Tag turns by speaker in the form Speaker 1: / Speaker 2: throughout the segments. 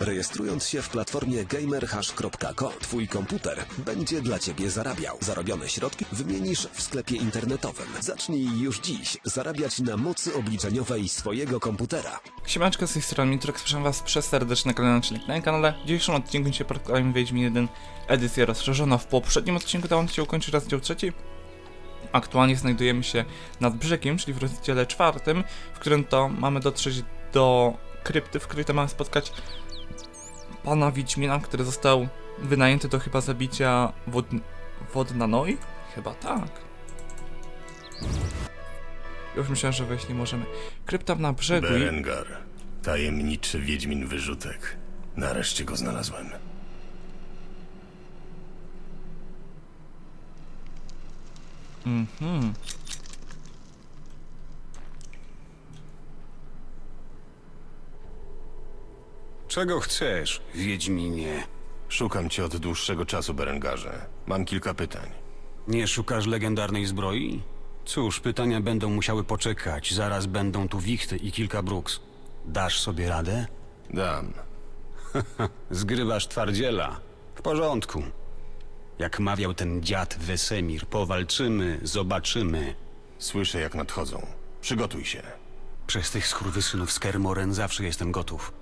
Speaker 1: Rejestrując się w platformie gamerhash.co, twój komputer będzie dla ciebie zarabiał. Zarobione środki wymienisz w sklepie internetowym. Zacznij już dziś zarabiać na mocy obliczeniowej swojego komputera.
Speaker 2: Siemanczko, z tej strony Mitrok, zapraszam was przez serdecznie na kanał, na kanale. W dzisiejszym odcinku dzisiaj portałem Wiedźmin 1 edycja rozszerzona. W poprzednim odcinku dałem się ukończyć rozdział trzeci. Aktualnie znajdujemy się nad brzegiem, czyli w rozdziale czwartym, w którym to mamy dotrzeć do krypty, w której to mamy spotkać pana Wiedźmina, który został wynajęty do chyba zabicia wod... Wodnanoi? Chyba tak. Już myślałem, że wejść nie możemy. Krypta na brzegu i...
Speaker 3: Berengar. Tajemniczy Wiedźmin wyrzutek. Nareszcie go znalazłem.
Speaker 2: Mhm.
Speaker 4: Czego chcesz, Wiedźminie?
Speaker 3: Szukam cię od dłuższego czasu, Berengarze. Mam kilka pytań.
Speaker 4: Nie szukasz legendarnej zbroi? Cóż, pytania będą musiały poczekać. Zaraz będą tu wichty i kilka bruks. Dasz sobie radę?
Speaker 3: Dam.
Speaker 4: Zgrywasz twardziela. W porządku. Jak mawiał ten dziad Wesemir, powalczymy, zobaczymy.
Speaker 3: Słyszę, jak nadchodzą. Przygotuj się.
Speaker 4: Przez tych skurwysynów z Kermoren zawsze jestem gotów.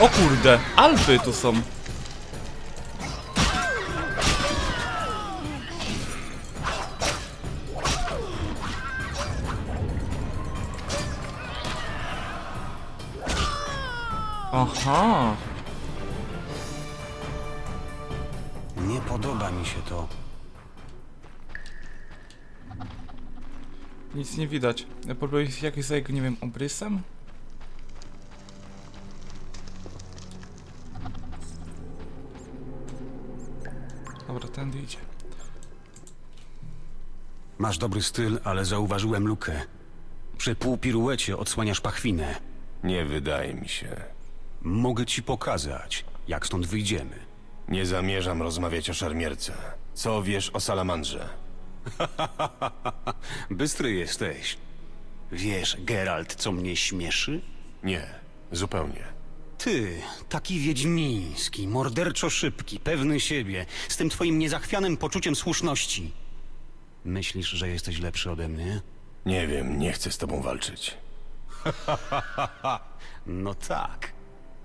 Speaker 2: O kurde, Alpy tu są. Aha.
Speaker 4: Nie podoba mi się to.
Speaker 2: Nic nie widać. Próbuję jakieś za jego, nie wiem, obrysem? Dobra, tędy idzie.
Speaker 4: Masz dobry styl, ale zauważyłem lukę. Przy półpiruecie odsłaniasz pachwinę.
Speaker 3: Nie wydaje mi się.
Speaker 4: Mogę ci pokazać, jak stąd wyjdziemy.
Speaker 3: Nie zamierzam rozmawiać o szermierce. Co wiesz o salamandrze?
Speaker 4: Bystry jesteś. Wiesz, Geralt, co mnie śmieszy?
Speaker 3: Nie, zupełnie.
Speaker 4: Ty, taki wiedźmiński, morderczo szybki, pewny siebie, z tym twoim niezachwianym poczuciem słuszności. Myślisz, że jesteś lepszy ode mnie?
Speaker 3: Nie wiem, nie chcę z tobą walczyć.
Speaker 4: No tak.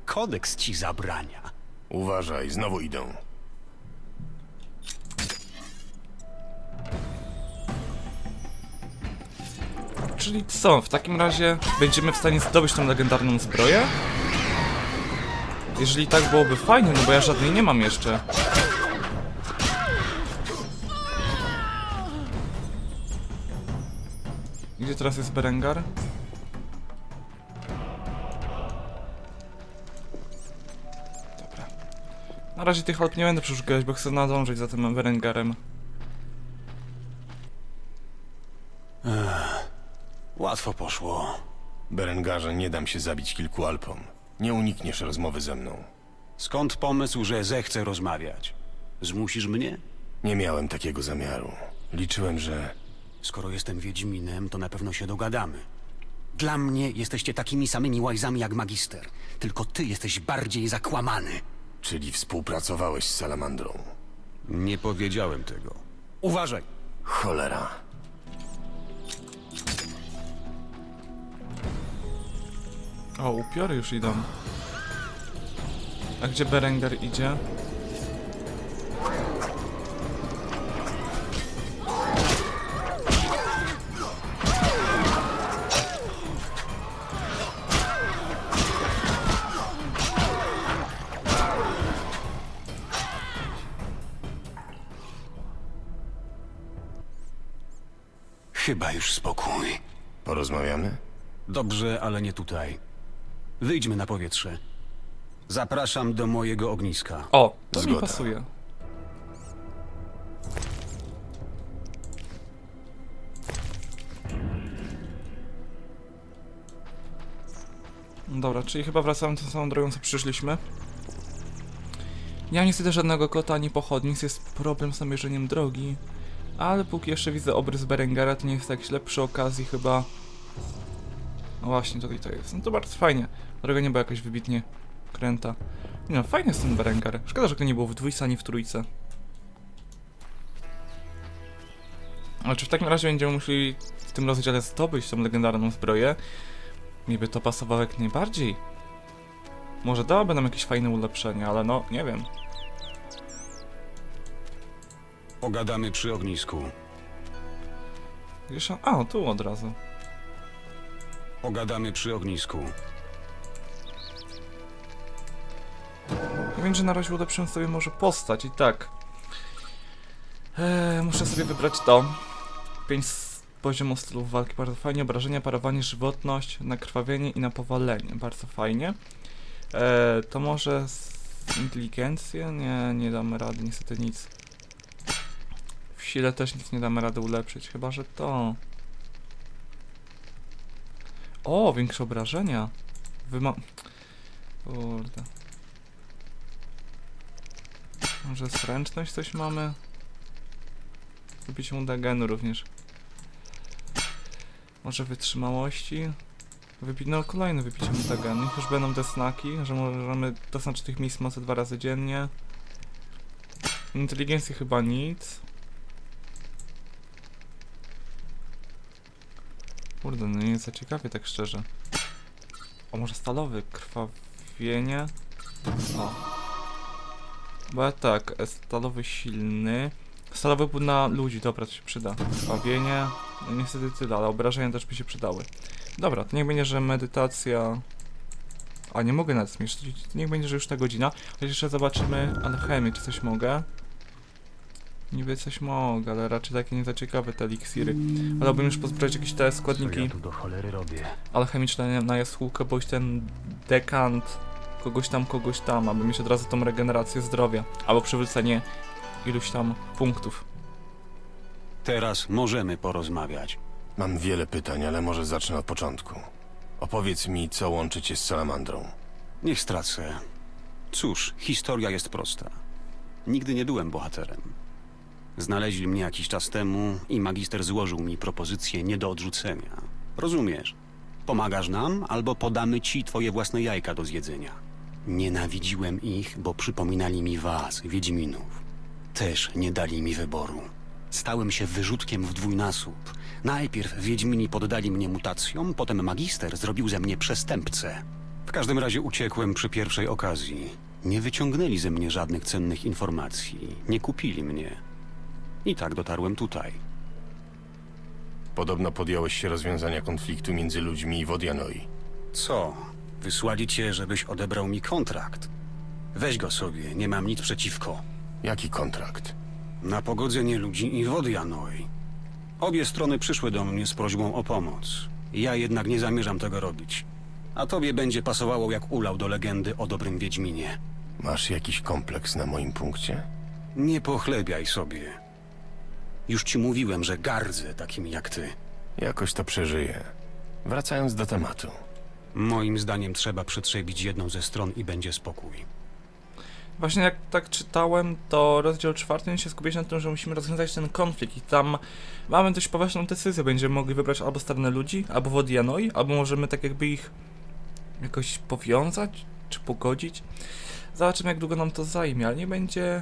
Speaker 4: Kodeks ci zabrania.
Speaker 3: Uważaj, znowu idą.
Speaker 2: Czyli co, w takim razie będziemy w stanie zdobyć tą legendarną zbroję? Jeżeli tak byłoby fajnie, no bo ja żadnej nie mam jeszcze. Gdzie teraz jest Berengar? Dobra. Na razie tych aut nie będę przeszukiwać, bo chcę nadążyć za tym Berengarem.
Speaker 4: Łatwo poszło.
Speaker 3: Berengarze, nie dam się zabić kilku Alpom. Nie unikniesz rozmowy ze mną.
Speaker 4: Skąd pomysł, że zechcę rozmawiać? Zmusisz mnie?
Speaker 3: Nie miałem takiego zamiaru. Liczyłem, że...
Speaker 4: Skoro jestem Wiedźminem, to na pewno się dogadamy. Dla mnie jesteście takimi samymi łajzami jak magister. Tylko ty jesteś bardziej zakłamany.
Speaker 3: Czyli współpracowałeś z salamandrą.
Speaker 4: Nie powiedziałem tego. Uważaj!
Speaker 3: Cholera.
Speaker 2: O, upiory już idą. A gdzie Berengar idzie?
Speaker 4: Chyba już spokój.
Speaker 3: Porozmawiamy?
Speaker 4: Dobrze, ale nie tutaj. Wyjdźmy na powietrze. Zapraszam do mojego ogniska.
Speaker 2: O, to mi
Speaker 3: Zgoda.
Speaker 2: pasuje. Dobra, czyli chyba wracamy tą samą drogą, co przyszliśmy. Nie mam niestety żadnego kota ani pochodni, jest problem z namierzeniem drogi. Ale póki jeszcze widzę obrys Berengara, to nie jest tak źle. Przy okazji chyba... No właśnie, tutaj to jest. No to bardzo fajnie. Droga nie była jakoś wybitnie kręta. Nie No, fajny jest ten Berengar. Szkoda, że go nie było w dwójce ani w trójce. Ale czy w takim razie będziemy musieli w tym rozdziale zdobyć tą legendarną zbroję? Mi by to pasowało jak najbardziej. Może dałaby nam jakieś fajne ulepszenie, ale no, nie wiem.
Speaker 4: Pogadamy przy ognisku.
Speaker 2: Gdzieś. A, tu od razu.
Speaker 4: Pogadamy przy ognisku.
Speaker 2: Ja wiem, że na razie sobie może postać i tak. Eee, muszę sobie wybrać to. 5 poziomu stylów walki, bardzo fajnie. Obrażenia, parowanie, żywotność, nakrwawienie i napowalenie, bardzo fajnie. Eee, to może inteligencję? Nie, nie damy rady, niestety nic. W sile też nic nie damy rady ulepszyć, chyba że to. O, większe obrażenia. Wyma... Kurde. Może zręczność coś mamy? Wybicie mutagenu również. Może wytrzymałości? Wypi no kolejne wypicie mutagenu. Niech już będą te snaki, że możemy doznaczyć tych miejsc mocy dwa razy dziennie. Inteligencji chyba nic. Kurde, no nie za ciekawie tak szczerze. O, może stalowy? Krwawienie? O. Bo ja tak, stalowy silny. Stalowy był na ludzi, dobra, to się przyda. Krwawienie, no niestety tyle, ale obrażenia też by się przydały. Dobra, to niech będzie, że medytacja... A, nie mogę nawet zmieścić, to niech będzie, że już ta godzina. Chociaż jeszcze zobaczymy alchemię, czy coś mogę. Niby coś mogę, ale raczej takie nie za ciekawe te eliksiry. Wolałbym już pozbierać jakieś te składniki
Speaker 4: robię?
Speaker 2: alchemiczne na jaskółkę, bądź ten dekant kogoś tam, kogoś tam, aby mieć od razu tą regenerację zdrowia, albo przywrócenie iluś tam punktów.
Speaker 4: Teraz możemy porozmawiać.
Speaker 3: Mam wiele pytań, ale może zacznę od początku. Opowiedz mi, co łączy cię z salamandrą.
Speaker 4: Niech stracę. Cóż, historia jest prosta. Nigdy nie byłem bohaterem. Znaleźli mnie jakiś czas temu i magister złożył mi propozycję nie do odrzucenia. Rozumiesz? Pomagasz nam, albo podamy ci twoje własne jajka do zjedzenia. Nienawidziłem ich, bo przypominali mi was, Wiedźminów. Też nie dali mi wyboru. Stałem się wyrzutkiem w dwójnasób. Najpierw Wiedźmini poddali mnie mutacjom, potem magister zrobił ze mnie przestępcę. W każdym razie uciekłem przy pierwszej okazji. Nie wyciągnęli ze mnie żadnych cennych informacji. Nie kupili mnie. I tak dotarłem tutaj.
Speaker 3: Podobno podjąłeś się rozwiązania konfliktu między ludźmi i Wodianoi.
Speaker 4: Co? Wysłali cię, żebyś odebrał mi kontrakt. Weź go sobie, nie mam nic przeciwko.
Speaker 3: Jaki kontrakt?
Speaker 4: Na pogodzenie ludzi i wody Janoi. Obie strony przyszły do mnie z prośbą o pomoc. Ja jednak nie zamierzam tego robić. A tobie będzie pasowało jak ulał do legendy o dobrym Wiedźminie.
Speaker 3: Masz jakiś kompleks na moim punkcie?
Speaker 4: Nie pochlebiaj sobie. Już ci mówiłem, że gardzę takimi jak ty.
Speaker 3: Jakoś to przeżyję. Wracając do tematu.
Speaker 4: Moim zdaniem trzeba przetrzebić jedną ze stron i będzie spokój.
Speaker 2: Właśnie jak tak czytałem, to rozdział czwarty się skupiać na tym, że musimy rozwiązać ten konflikt i tam mamy dość poważną decyzję. Będziemy mogli wybrać albo stronę ludzi, albo Wodianoi, albo możemy tak jakby ich jakoś powiązać, czy pogodzić. Zobaczymy jak długo nam to zajmie, ale nie będzie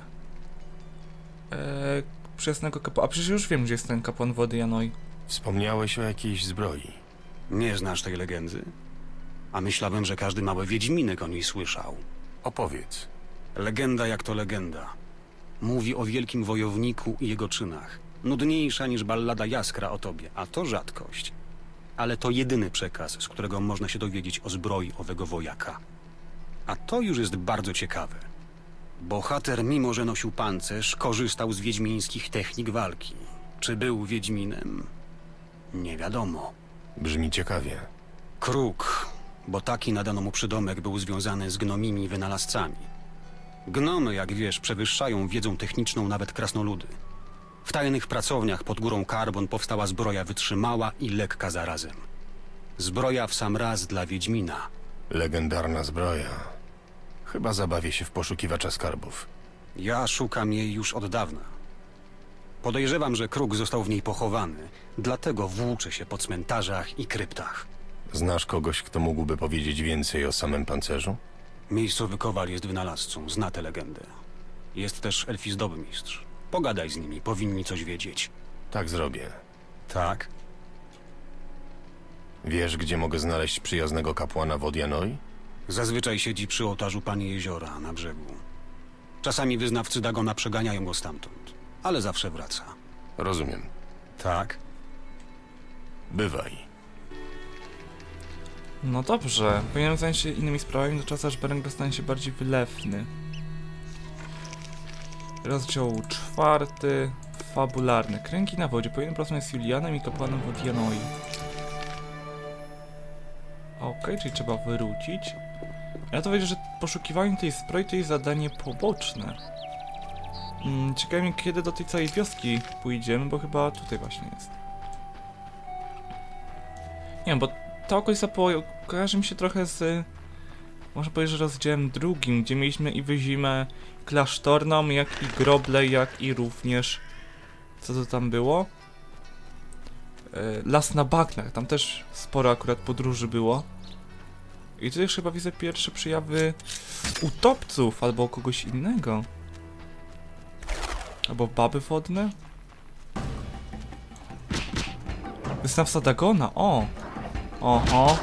Speaker 2: e, przyjaznego kapłana. A przecież już wiem, gdzie jest ten kapłan Wodianoi.
Speaker 3: Wspomniałeś o jakiejś zbroi.
Speaker 4: Nie znasz tej legendy? A myślałem, że każdy mały Wiedźminek o niej słyszał.
Speaker 3: Opowiedz.
Speaker 4: Legenda jak to legenda. Mówi o wielkim wojowniku i jego czynach. Nudniejsza niż ballada Jaskra o tobie, a to rzadkość. Ale to jedyny przekaz, z którego można się dowiedzieć o zbroi owego wojaka. A to już jest bardzo ciekawe. Bohater, mimo że nosił pancerz, korzystał z wiedźmińskich technik walki. Czy był Wiedźminem? Nie wiadomo.
Speaker 3: Brzmi ciekawie.
Speaker 4: Kruk, bo taki nadano mu przydomek był związany z gnomimi wynalazcami. Gnomy, jak wiesz, przewyższają wiedzą techniczną nawet krasnoludy. W tajnych pracowniach pod górą Karbon powstała zbroja wytrzymała i lekka zarazem. Zbroja w sam raz dla Wiedźmina.
Speaker 3: Legendarna zbroja. Chyba zabawię się w poszukiwacza skarbów.
Speaker 4: Ja szukam jej już od dawna. Podejrzewam, że kruk został w niej pochowany, dlatego włóczy się po cmentarzach i kryptach.
Speaker 3: Znasz kogoś, kto mógłby powiedzieć więcej o samym pancerzu?
Speaker 4: Miejscowy kowal jest wynalazcą, zna tę legendę. Jest też elfizdobymistrz. Pogadaj z nimi, powinni coś wiedzieć.
Speaker 3: Tak zrobię.
Speaker 4: Tak?
Speaker 3: Wiesz, gdzie mogę znaleźć przyjaznego kapłana w Odianoi?
Speaker 4: Zazwyczaj siedzi przy ołtarzu Pani Jeziora na brzegu. Czasami wyznawcy Dagona przeganiają go stamtąd, ale zawsze wraca.
Speaker 3: Rozumiem.
Speaker 4: Tak?
Speaker 3: Bywaj.
Speaker 2: No dobrze, powinienem zająć się innymi sprawami do czasu, aż Berenger stanie się bardziej wylewny. Rozdział czwarty, fabularny. Kręgi na wodzie. Powinien porozmawiać z Julianem i kapłanem Wodianoi. Okej, czyli trzeba wrócić. Ja to wiedzieć, że poszukiwanie tej zbroi to jest zadanie poboczne. Mm, ciekawe mnie, kiedy do tej całej wioski pójdziemy, bo chyba tutaj właśnie jest. Nie wiem, bo ta okolica po, kojarzy mi się trochę z... Można powiedzieć, że rozdziałem drugim, gdzie mieliśmy i wyzimę klasztorną, jak i groble, jak i również... Co to tam było? E, Las na bagnach, tam też sporo akurat podróży było. I tutaj chyba widzę pierwsze przejawy utopców albo kogoś innego. Albo baby wodne? Wyznawca Dagona, o! Oho.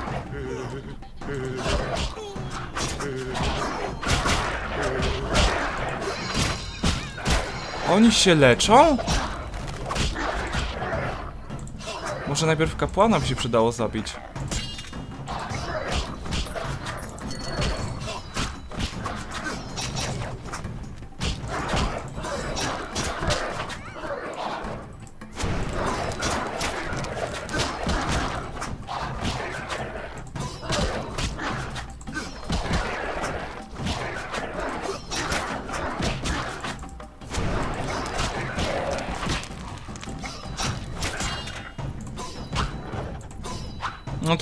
Speaker 2: Oni się leczą? Może najpierw kapłana by się przydało zabić.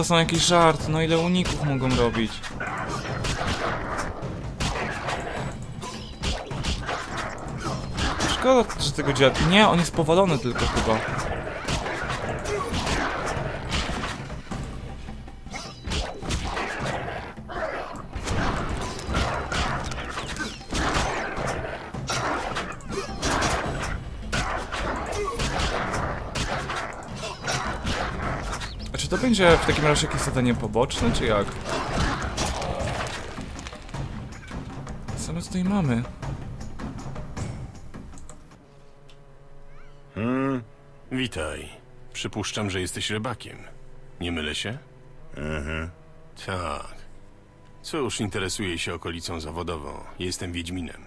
Speaker 2: Są jakieś żart, no ile uników mogą robić? Szkoda, że tego dziad... Nie, on jest powalony tylko chyba. Będzie w takim razie jakieś zadanie poboczne, czy jak? Co my tutaj mamy?
Speaker 3: Hmm, witaj. Przypuszczam, że jesteś rybakiem. Nie mylę się? Mhm. Tak. Cóż, interesuję się okolicą zawodową. Jestem Wiedźminem.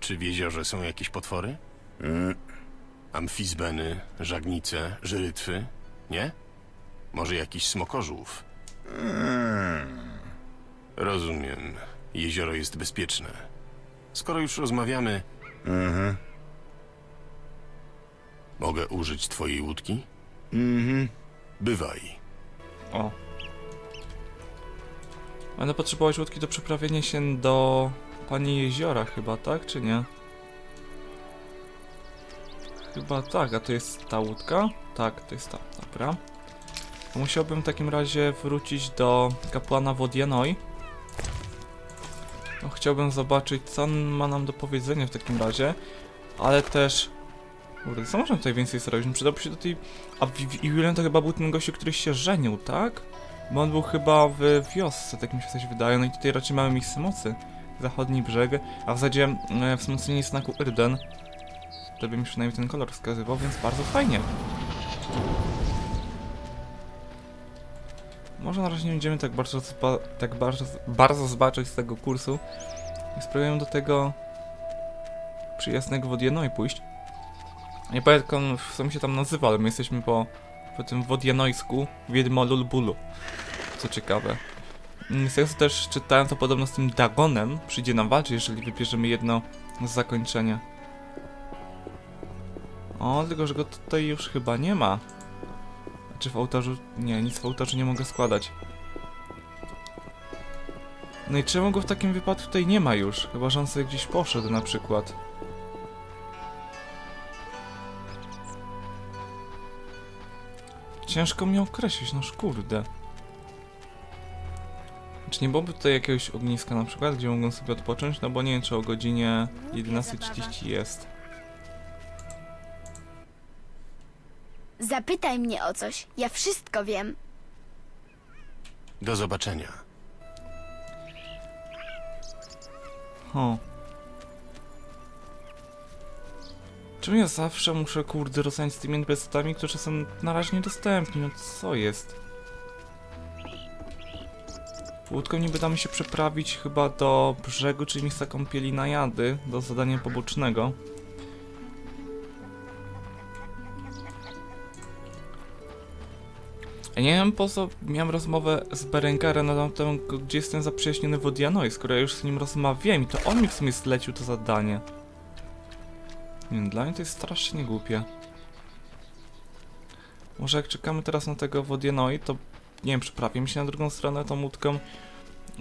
Speaker 3: Czy w jeziorze są jakieś potwory? Amfizbeny, żagnice, żyrytwy? Nie? Może jakiś smokożów? Rozumiem. Jezioro jest bezpieczne. Skoro już rozmawiamy... Mogę użyć twojej łódki? Mhm. Bywaj.
Speaker 2: O. Będę potrzebować łódki do przeprawienia się do Pani Jeziora chyba, tak? Czy nie? Chyba tak, a to jest ta łódka? Tak, to jest ta, dobra. Musiałbym w takim razie wrócić do kapłana Wodianoi. No, chciałbym zobaczyć, co on ma nam do powiedzenia w takim razie, ale też... Kurde, co można tutaj więcej zrobić? No, Przydałby się do tej... A Julian to chyba był ten gościu, który się żenił, tak? Bo on był chyba w wiosce, tak mi się coś wydaje. No i tutaj raczej mamy miejsce mocy. Zachodni brzeg, a w zasadzie e, wzmocnienie znaku Irden. To by mi przynajmniej ten kolor wskazywał, więc bardzo fajnie. Może na razie nie będziemy tak bardzo, tak bardzo, bardzo zbaczyć z tego kursu. I spróbujemy do tego przyjaznego Wodianoi pójść. Nie pamiętam w sumie się tam nazywa, ale my jesteśmy po, po tym Wodianojsku Wiedmo Lulbulu. Co ciekawe. Co też czytałem, to podobno z tym Dagonem przyjdzie nam walczyć, jeżeli wybierzemy jedno z zakończenia. O, tylko że go tutaj już chyba nie ma. Czy w ołtarzu... Nie, nic w ołtarzu nie mogę składać. No i czemu go w takim wypadku tutaj nie ma już? Chyba, że on sobie gdzieś poszedł na przykład. Ciężko mnie określić, no kurde. Czy nie byłoby tutaj jakiegoś ogniska na przykład, gdzie mogą sobie odpocząć? No bo nie wiem, czy o godzinie no, 11.30 jest.
Speaker 5: Zapytaj mnie o coś. Ja wszystko wiem.
Speaker 3: Do zobaczenia.
Speaker 2: Ho. Czemu ja zawsze muszę, kurde, rozmawiać z tymi NPC-tami, którzy są na razie niedostępni? No co jest? Łódką niby damy się przeprawić chyba do brzegu, czyli miejsca kąpieli na jady, do zadania pobocznego. Ja nie wiem po co miałem rozmowę z Berengarem na temat, gdzie jestem zaprzyjaźniony w Odianoi, skoro ja już z nim rozmawiałem i to on mi w sumie zlecił to zadanie. Nie wiem, dla mnie to jest strasznie głupie. Może jak czekamy teraz na tego Wodianoi, to nie wiem, przeprawimy się na drugą stronę tą łódką.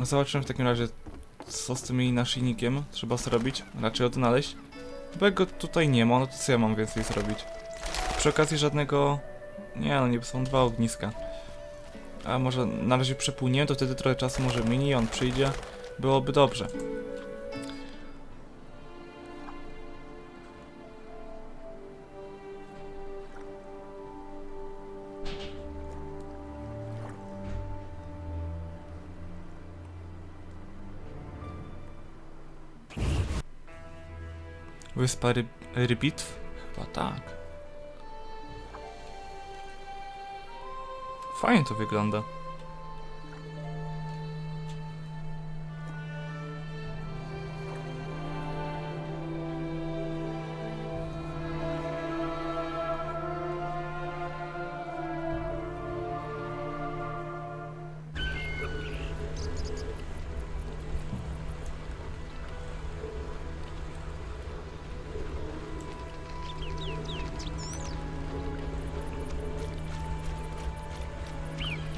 Speaker 2: Zobaczymy w takim razie, co z tym jej naszyjnikiem trzeba zrobić, raczej odnaleźć. Bo go tutaj nie ma, no to co ja mam więcej zrobić? Przy okazji żadnego... Nie no, nie są dwa ogniska. A może na razie przepłyniemy, to wtedy trochę czasu może minie i on przyjdzie. Byłoby dobrze. Wyspa ryb Rybitw? Chyba tak. Fajnie to wygląda.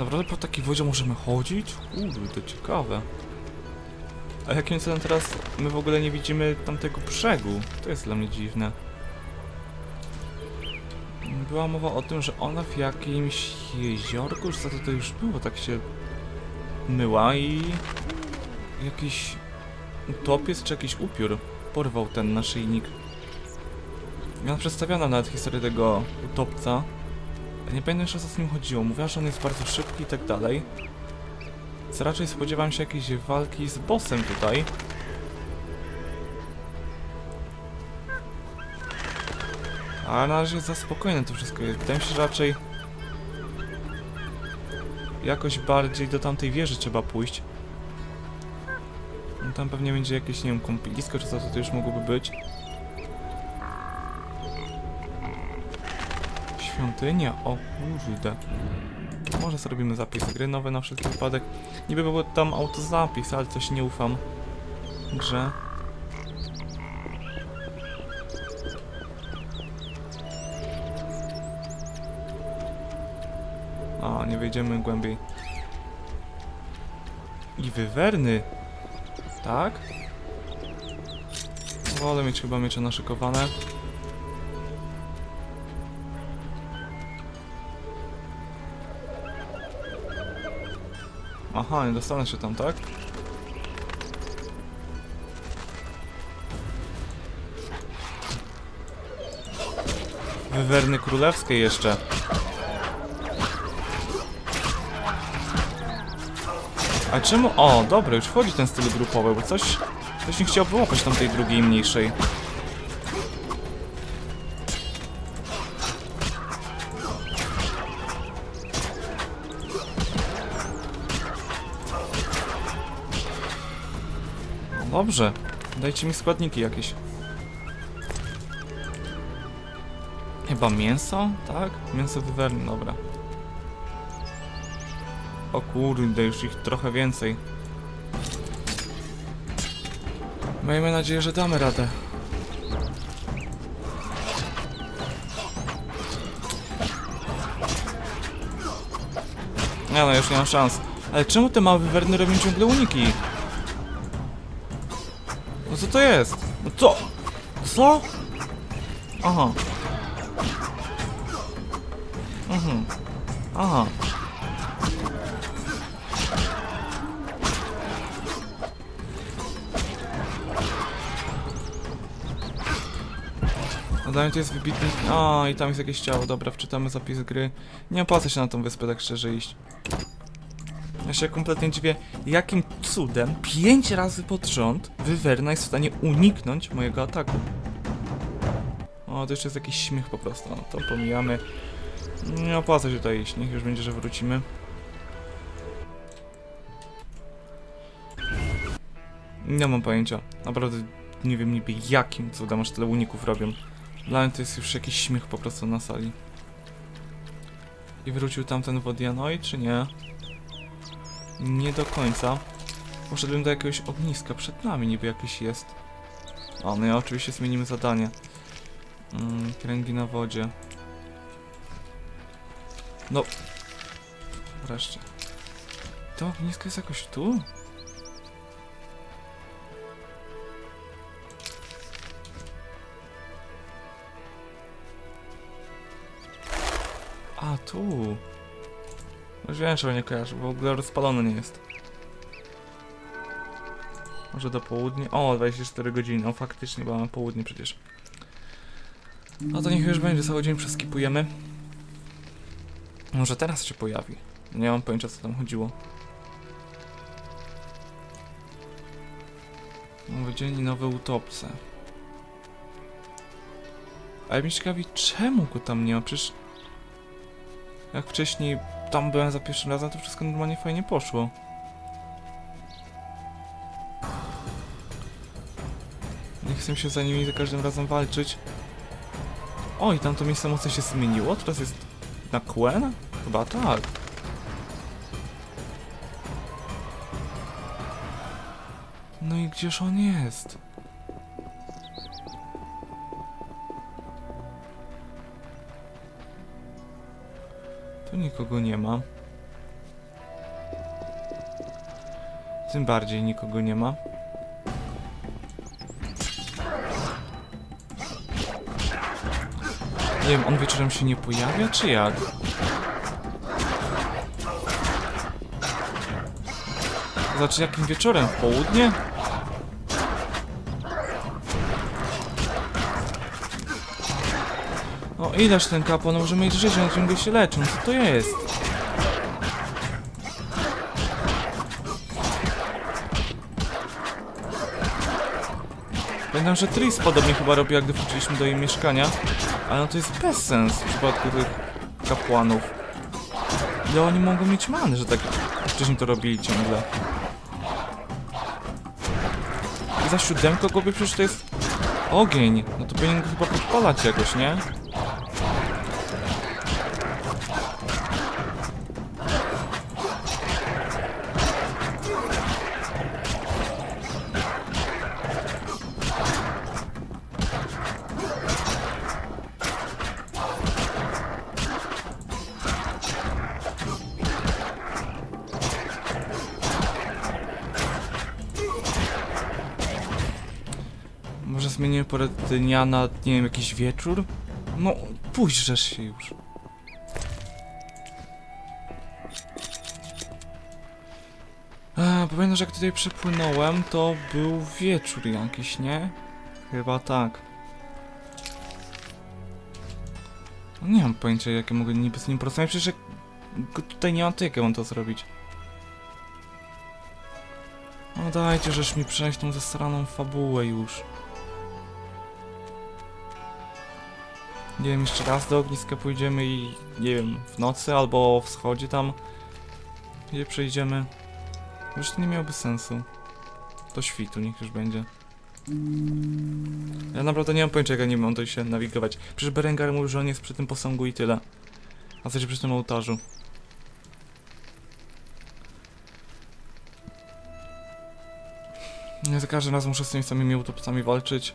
Speaker 2: Naprawdę po takiej wodzie możemy chodzić? Kurde, ciekawe. A jakim celem teraz my w ogóle nie widzimy tamtego brzegu? To jest dla mnie dziwne. Była mowa o tym, że ona w jakimś jeziorku, co to, już było, tak się myła i jakiś utopiec czy jakiś upiór porwał ten naszyjnik. Miała przedstawiona nawet historię tego utopca. Nie pamiętam jeszcze co z nim chodziło. Mówiła, że on jest bardzo szybki i tak dalej. Więc raczej spodziewam się jakiejś walki z bossem tutaj. A na razie jest za spokojne to wszystko. Wydaje mi się, że raczej jakoś bardziej do tamtej wieży trzeba pójść. No tam pewnie będzie jakieś, nie wiem, kąpielisko czy co to, to już mogłoby być. Świątynia? O kurde. Może zrobimy zapis gry nowy na wszelki wypadek. Niby był tam autozapis, ale coś nie ufam grze. A, nie wejdziemy głębiej. I wywerny. Tak? Wolę mieć chyba miecze naszykowane. Aha, nie dostanę się tam, tak? Wywerny królewskiej jeszcze. A czemu? O, dobra, już wchodzi ten styl grupowy, bo coś... Coś nie chciał wyłapać tamtej drugiej mniejszej. Dobrze, dajcie mi składniki jakieś. Chyba mięso? Tak? Mięso wywerny, dobra. O kurde, już ich trochę więcej. Miejmy nadzieję, że damy radę. Nie no, już nie mam szans. Ale czemu te małe wywerny robią ciągle uniki? Co to jest? No co? Co? Aha. Mhm. Aha. Dalej to jest wybitny... O, i tam jest jakieś ciało. Dobra, wczytamy zapis gry. Nie opłaca się na tą wyspę tak szczerze iść. Ja się kompletnie dziwię, jakim cudem pięć razy pod rząd Wyverna jest w stanie uniknąć mojego ataku. O, to jeszcze jest jakiś śmiech po prostu. No, to pomijamy. Nie opłaca się tutaj iść, niech już będzie, że wrócimy. Nie mam pojęcia. Naprawdę nie wiem niby jakim cudem aż tyle uników robią. Dla mnie to jest już jakiś śmiech po prostu na sali. I wrócił tamten Wodianoi, czy nie? Nie do końca. Poszedłem do jakiegoś ogniska, przed nami niby jakieś jest. O, no i oczywiście zmienimy zadanie. Mm, kręgi na wodzie. No. Wreszcie. To ognisko jest jakoś tu? A, tu. Już wiem, czego nie kojarzę, bo w ogóle rozpalony nie jest. Może do południa? O, 24 godziny. O, faktycznie, bo mamy południe przecież. No to niech już będzie, cały dzień przeskipujemy. Może teraz się pojawi. Nie mam pojęcia, co tam chodziło. Nowy dzień i nowe utopce. Ale mnie ciekawi, czemu go tam nie ma? Przecież... Jak wcześniej tam byłem za pierwszym razem, to wszystko normalnie fajnie poszło. Chcę się za nimi za każdym razem walczyć. O, i tam to miejsce mocno się zmieniło? Teraz jest na Quen? Chyba tak. No i gdzież on jest? Tu nikogo nie ma. Tym bardziej nikogo nie ma. Nie wiem, on wieczorem się nie pojawia, czy jak? Znaczy, jakim wieczorem? W południe? O, ileż ten kapłan może mieć życie, na ciągle się leczą. Co to jest? Pamiętam, że Tris podobnie chyba robiła, gdy wróciliśmy do jej mieszkania. Ale no to jest bez sens w przypadku tych kapłanów. Ile oni mogą mieć many, że tak wcześniej to robili ciągle. I za siódemkę głupie przecież to jest ogień. No to powinien go chyba podpalać jakoś, nie? Porę dnia na, nie wiem, jakiś wieczór? No, pójrzesz się już. Eee, pamiętam, że jak tutaj przepłynąłem, to był wieczór jakiś, nie? Chyba tak. No, nie mam pojęcia, jakie mogę niby z nim porozmawiać, przecież jak tutaj nie mam, to jak ja mam to zrobić? No dajcie, żeż mi przejść tą zesraną fabułę już. Nie wiem, jeszcze raz do ogniska pójdziemy i nie wiem, w nocy albo o wschodzie tam. Gdzie przejdziemy. Już to nie miałoby sensu. Do świtu niech już będzie. Ja naprawdę nie mam pojęcia, jak ja nie mam to się nawigować. Przecież Berengar mówił, że on jest przy tym posągu i tyle. A co się przy tym ołtarzu? Ja za każdym razem muszę z tymi samymi utopcami walczyć.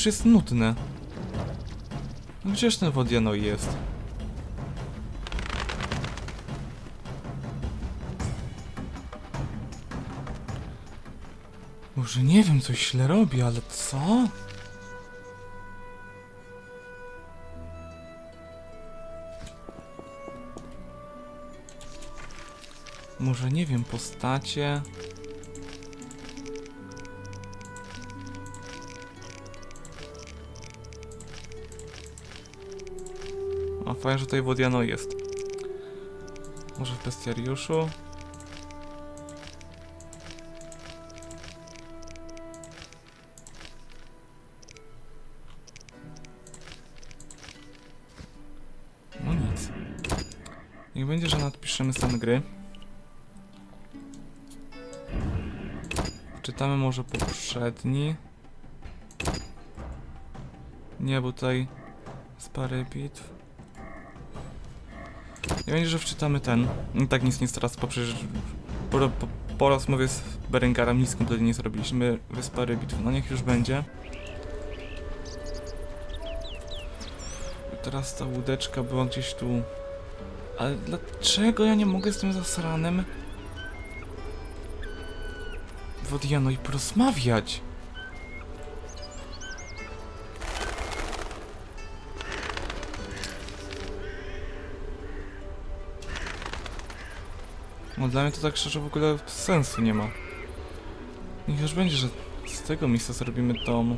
Speaker 2: Przecież jest nudne. No gdzież ten Wodianoi jest? Może nie wiem, coś źle robi, ale co? Może nie wiem, postacie. Fajnie, że tutaj Wodiano jest. Może w bestiariuszu? No nic. Niech będzie, że nadpiszemy stan gry. Czytamy może poprzedni. Nie, bo tutaj jest parę bitw. Nie będzie, że wczytamy ten. I tak nic nie teraz, bo przecież po, po, po rozmowie z Berengarem nic kompletnie nie zrobiliśmy. Wyspa bitw. No niech już będzie. Teraz ta łódeczka była gdzieś tu. Ale dlaczego ja nie mogę z tym zasranem Wodiano i porozmawiać? No dla mnie to tak szczerze w ogóle sensu nie ma. Niech już będzie, że z tego miejsca zrobimy tą...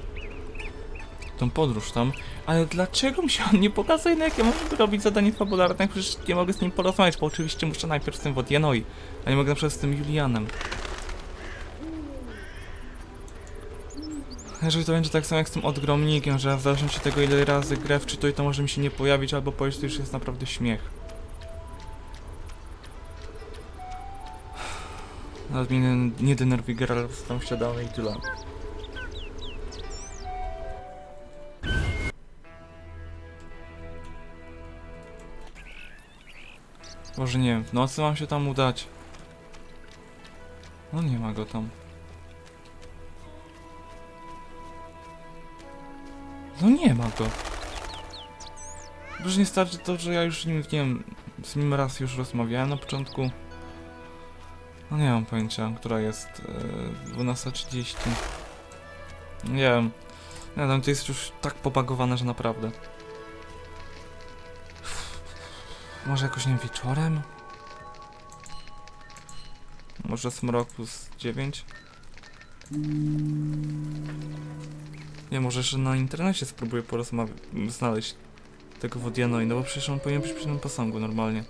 Speaker 2: tą podróż tam. Ale dlaczego mi się on nie pokazuje, na jakie mam robić zadanie fabularne, jak przecież nie mogę z nim porozmawiać, bo oczywiście muszę najpierw z tym Wodianoi, a nie mogę na przykład z tym Julianem. Jeżeli to będzie tak samo jak z tym odgromnikiem, że w zależności od tego ile razy grę wczytuję, to może mi się nie pojawić, albo powiedzieć, to już jest naprawdę śmiech. Nawet mnie nie- nie Geralt, tam siadamy i tyle. Może nie wiem, w nocy mam się tam udać. No nie ma go tam. No nie ma go. Już nie starczy to, że ja już nie wiem, z nim raz już rozmawiałem na początku. No nie mam pojęcia, która jest e, 12.30. Nie wiem. Nie wiem, to jest już tak pobagowane, że naprawdę. Może jakoś nie wieczorem? Może smrok plus 9? Nie, może jeszcze na internecie spróbuję porozmawiać, znaleźć tego Wodianoi, no bo przecież on powinien być przy tym posągu normalnie.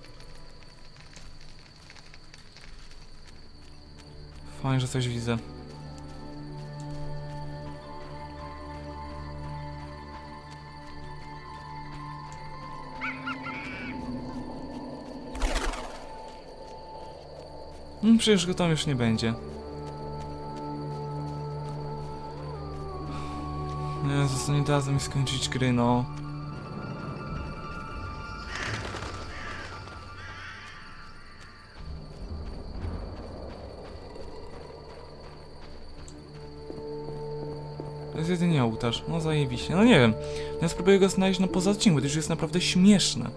Speaker 2: Fajnie, że coś widzę. No przecież go tam już nie będzie. Nie, zostanie razem mi skończyć gry, no. Zajebiście. No nie wiem. Ja spróbuję go znaleźć na poza odcinku, już jest naprawdę śmieszne.